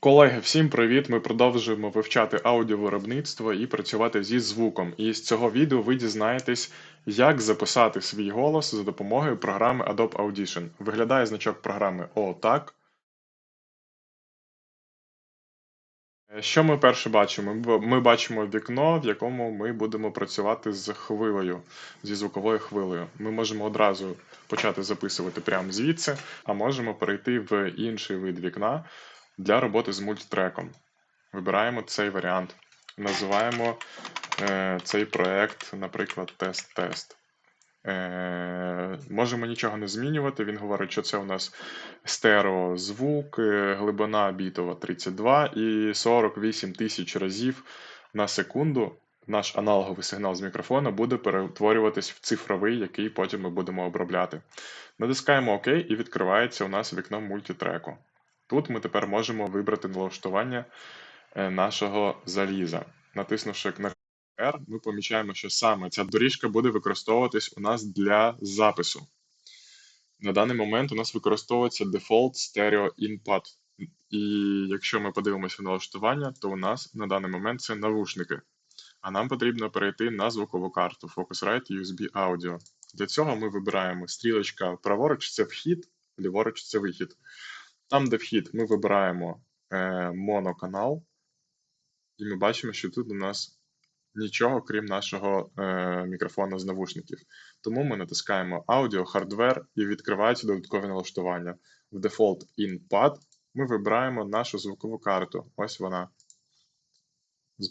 Колеги, всім привіт! Ми продовжуємо вивчати аудіовиробництво і працювати зі звуком. І з цього відео ви дізнаєтесь, як записати свій голос за допомогою програми Adobe Audition. Виглядає значок програми отак. Що ми перше бачимо? Ми бачимо вікно, в якому ми будемо працювати з хвилею, зі звуковою хвилею. Ми можемо одразу почати записувати прямо звідси, а можемо перейти в інший вид вікна для роботи з мультитреком. Вибираємо цей варіант. Називаємо е, цей проект, наприклад, тест-тест. Е, можемо нічого не змінювати. Він говорить, що це у нас стереозвук, е, глибина бітова 32 і 48 тисяч разів на секунду. Наш аналоговий сигнал з мікрофона буде перетворюватись в цифровий, який потім ми будемо обробляти. Натискаємо ОК і відкривається у нас вікно мультитреку. Тут ми тепер можемо вибрати налаштування е, нашого заліза. Натиснувши на R, ми помічаємо, що саме ця доріжка буде використовуватись у нас для запису. На даний момент у нас використовується Default Stereo Input. І якщо ми подивимося на налаштування, то у нас на даний момент це навушники. А нам потрібно перейти на звукову карту Focusrite USB Audio. Для цього ми вибираємо стрілочка праворуч це вхід, ліворуч це вихід. Там, де вхід, ми вибираємо е, моноканал, і ми бачимо, що тут у нас нічого, крім нашого е, мікрофона з навушників. Тому ми натискаємо Audio, Hardware і відкриваються додаткові налаштування. В Default InPad ми вибираємо нашу звукову карту. Ось вона.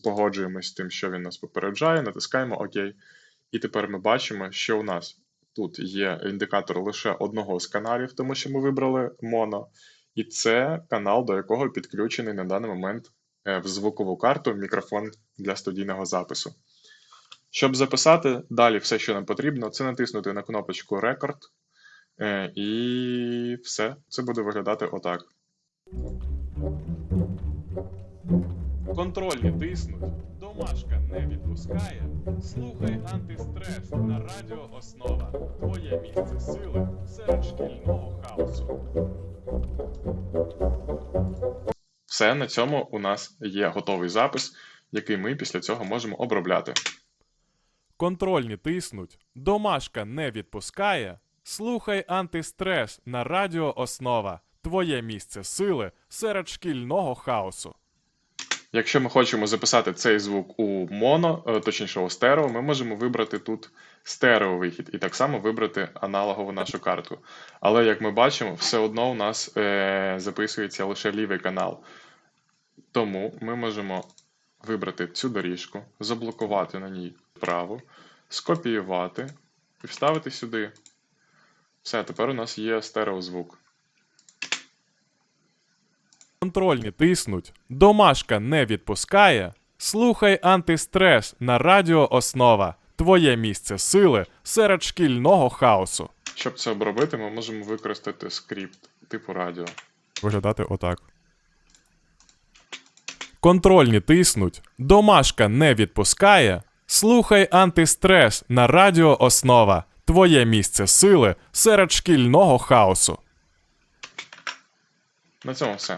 Погоджуємось з тим, що він нас попереджає, натискаємо ОК. І тепер ми бачимо, що у нас тут є індикатор лише одного з каналів, тому що ми вибрали моно. І це канал, до якого підключений на даний момент е, в звукову карту мікрофон для студійного запису. Щоб записати, далі все, що нам потрібно, це натиснути на кнопочку Record, е, і все. Це буде виглядати отак. Контрольні тиснуть, домашка не відпускає. Слухай антистрес на радіо Основа. Твоє місце сили серед шкільного хаосу. Все, на цьому у нас є готовий запис, який ми після цього можемо обробляти. Контрольні тиснуть, домашка не відпускає. Слухай антистрес на радіо Основа. Твоє місце сили серед шкільного хаосу. Якщо ми хочемо записати цей звук у моно, е, точніше у стерео, ми можемо вибрати тут стереовихід і так само вибрати аналогову нашу карту. Але як ми бачимо, все одно у нас е, записується лише лівий канал. Тому ми можемо вибрати цю доріжку, заблокувати на ній праву, скопіювати і вставити сюди. Все, тепер у нас є стереозвук. Контрольні тиснуть, домашка не відпускає. Слухай антистрес на радіо Основа. Твоє місце сили серед шкільного хаосу. Щоб це обробити, ми можемо використати скрипт типу радіо. Виглядати отак. Контрольні тиснуть, домашка не відпускає. Слухай антистрес на радіо Основа. Твоє місце сили серед шкільного хаосу. На цьому все.